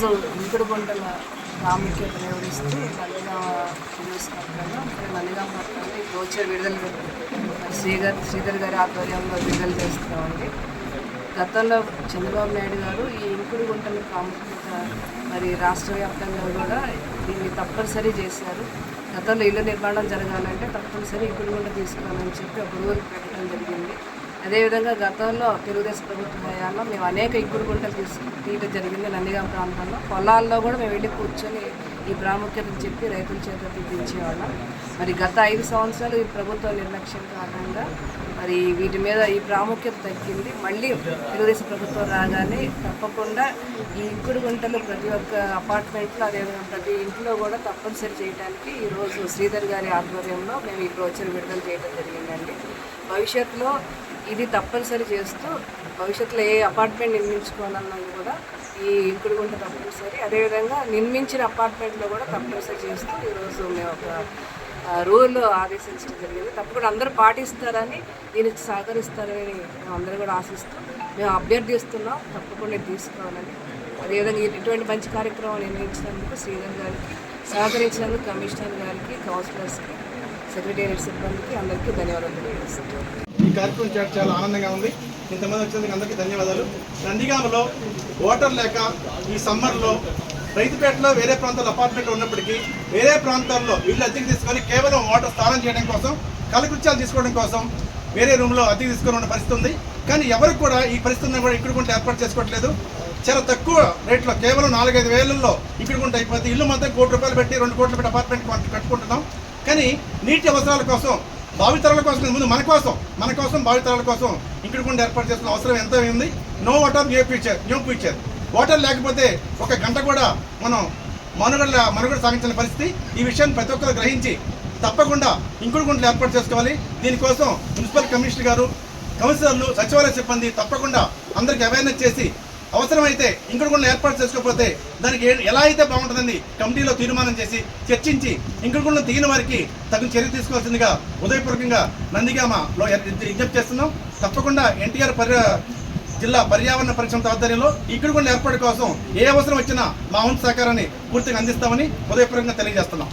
So ఇంకుడు గుంటల ప్రాముఖ్యత వివరిస్తూ నందిగామ చూసినట్లుగా ఇక్కడ నందిగామ పట్టణంలో ఈ బ్రోచర్ విడుదల మరి శ్రీధర్ శ్రీధర్ గారి ఆధ్వర్యంలో విడుదల చేస్తున్నామండి గతంలో చంద్రబాబు నాయుడు గారు ఈ ఇంకుడు గుంటల ప్రాముఖ్యత మరి రాష్ట్ర వ్యాప్తంగా కూడా దీన్ని తప్పనిసరి చేశారు. గతంలో ఇల్లు నిర్మాణం జరగాలంటే తప్పనిసరి ఇంకుడు గుంట తీసుకోవాలని చెప్పి ఒక రూల్ పెట్టడం జరిగింది. అదేవిధంగా గతంలో తెలుగుదేశం ప్రభుత్వ హయాంలో మేము అనేక ఇగ్గురు గుంటలు తీసు తీయడం జరిగింది నందిగా ప్రాంతంలో. పొలాల్లో కూడా మేము వెళ్ళి కూర్చొని ఈ ప్రాముఖ్యతను చెప్పి రైతుల చేత తీపించేవాళ్ళం మరి గత ఐదు సంవత్సరాలు ఈ ప్రభుత్వ నిర్లక్ష్యం కారణంగా మరి వీటి మీద ఈ ప్రాముఖ్యత తగ్గింది. మళ్ళీ తెలుగుదేశం ప్రభుత్వం రాగానే తప్పకుండా ఈ ఇంకుడు గుంటలు ప్రతి ఒక్క అపార్ట్మెంట్లో అదేవిధంగా ప్రతి ఇంట్లో కూడా తప్పనిసరి చేయడానికి ఈరోజు శ్రీధర్ గారి ఆధ్వర్యంలో మేము ఈ బ్రోచర్ విడుదల చేయడం జరిగిందండి. భవిష్యత్తులో ఇది తప్పనిసరి చేస్తూ భవిష్యత్తులో ఏ అపార్ట్మెంట్ నిర్మించుకోవాలన్నది కూడా ఈ ఇంకుడు గుంట తప్పనిసరి. అదేవిధంగా నిర్మించిన అపార్ట్మెంట్లో కూడా తప్పనిసరి చేస్తూ ఈరోజు మేము ఒక రూల్ ఆదేశించడం జరిగింది. తప్పకుండా అందరూ పాటిస్తారని దీనికి సహకరిస్తారని మేము అందరూ కూడా ఆశిస్తూ మేము అభ్యర్థిస్తున్నాం. తప్పకుండా తీసుకోవాలని. అదేవిధంగా ఇటువంటి మంచి కార్యక్రమం నిర్వహించినందుకు శ్రీధర్ గారికి సహకరించినందుకు కమిషనర్ గారికి కౌన్సిలర్స్కి సెక్రటేరియట్ సిబ్బందికి అందరికీ ధన్యవాదాలు తెలియజేస్తున్నాం. ఈ కార్యక్రమం చేయడం చాలా ఆనందంగా ఉంది. ఇంతమంది వచ్చినందుకు అందరికీ ధన్యవాదాలు. నందిగామలో వాటర్ లేక ఈ సమ్మర్లో రైతుపేటలో వేరే ప్రాంతాల్లో అపార్ట్మెంట్లు ఉన్నప్పటికీ వేరే ప్రాంతాల్లో ఇల్లు అద్దెకి తీసుకొని కేవలం వాటర్ స్నానం చేయడం కోసం కలకృత్యాలు తీసుకోవడం కోసం వేరే రూమ్లో అద్దెకి తీసుకొని ఉన్న పరిస్థితి ఉంది. కానీ ఎవరు కూడా ఈ పరిస్థితిని కూడా ఇక్కడ కూడా ఏర్పాటు చేసుకోవట్లేదు. చాలా తక్కువ రేట్లో కేవలం నాలుగైదు వేలల్లో ఇక్కడ కూడా అయిపోతే ఇల్లు మొత్తం కోటి రూపాయలు పెట్టి రెండు కోట్లు పెట్టి అపార్ట్మెంట్ కట్టుకుంటున్నాం. కానీ నీటి అవసరాల కోసం భావితరాల కోసం ముందు మన కోసం మన కోసం భావితరాల కోసం ఇక్కడ కూడా ఏర్పాటు చేసిన అవసరం ఎంత ఉంది no water no future no future water లేకపోతే ఒక గంట కూడా మనం మనుగడ మనుగడ సాగించిన పరిస్థితి. ఈ విషయాన్ని ప్రతి ఒక్కరు గ్రహించి తప్పకుండా ఇంకుడు గుంటలు ఏర్పాటు చేసుకోవాలి. దీనికోసం మున్సిపల్ కమిషనర్ గారు కౌన్సిలర్లు సచివాలయ సిబ్బంది తప్పకుండా అందరికి అవేర్నెస్ చేసి అవసరమైతే ఇంకుడు ఏర్పాటు చేసుకోకపోతే దానికి ఎలా అయితే బాగుంటుందని కమిటీలో తీర్మానం చేసి చర్చించి ఇంకుడు దిగిన వారికి తగిన చర్య తీసుకోవాల్సిందిగా ఉదయపూర్వకంగా నందిగామలో విజ్ఞప్తి చేస్తున్నాం. తప్పకుండా ఎన్టీఆర్ పర్య జిల్లా పర్యావరణ పరిశ్రమ ఆధ్వర్యంలో ఇక్కడ కూడా ఏర్పాటు కోసం ఏ అవసరం వచ్చినా మా వంతు సహకారాన్ని పూర్తిగా అందిస్తామని ఉదయపూర్వకంగా తెలియజేస్తున్నాం.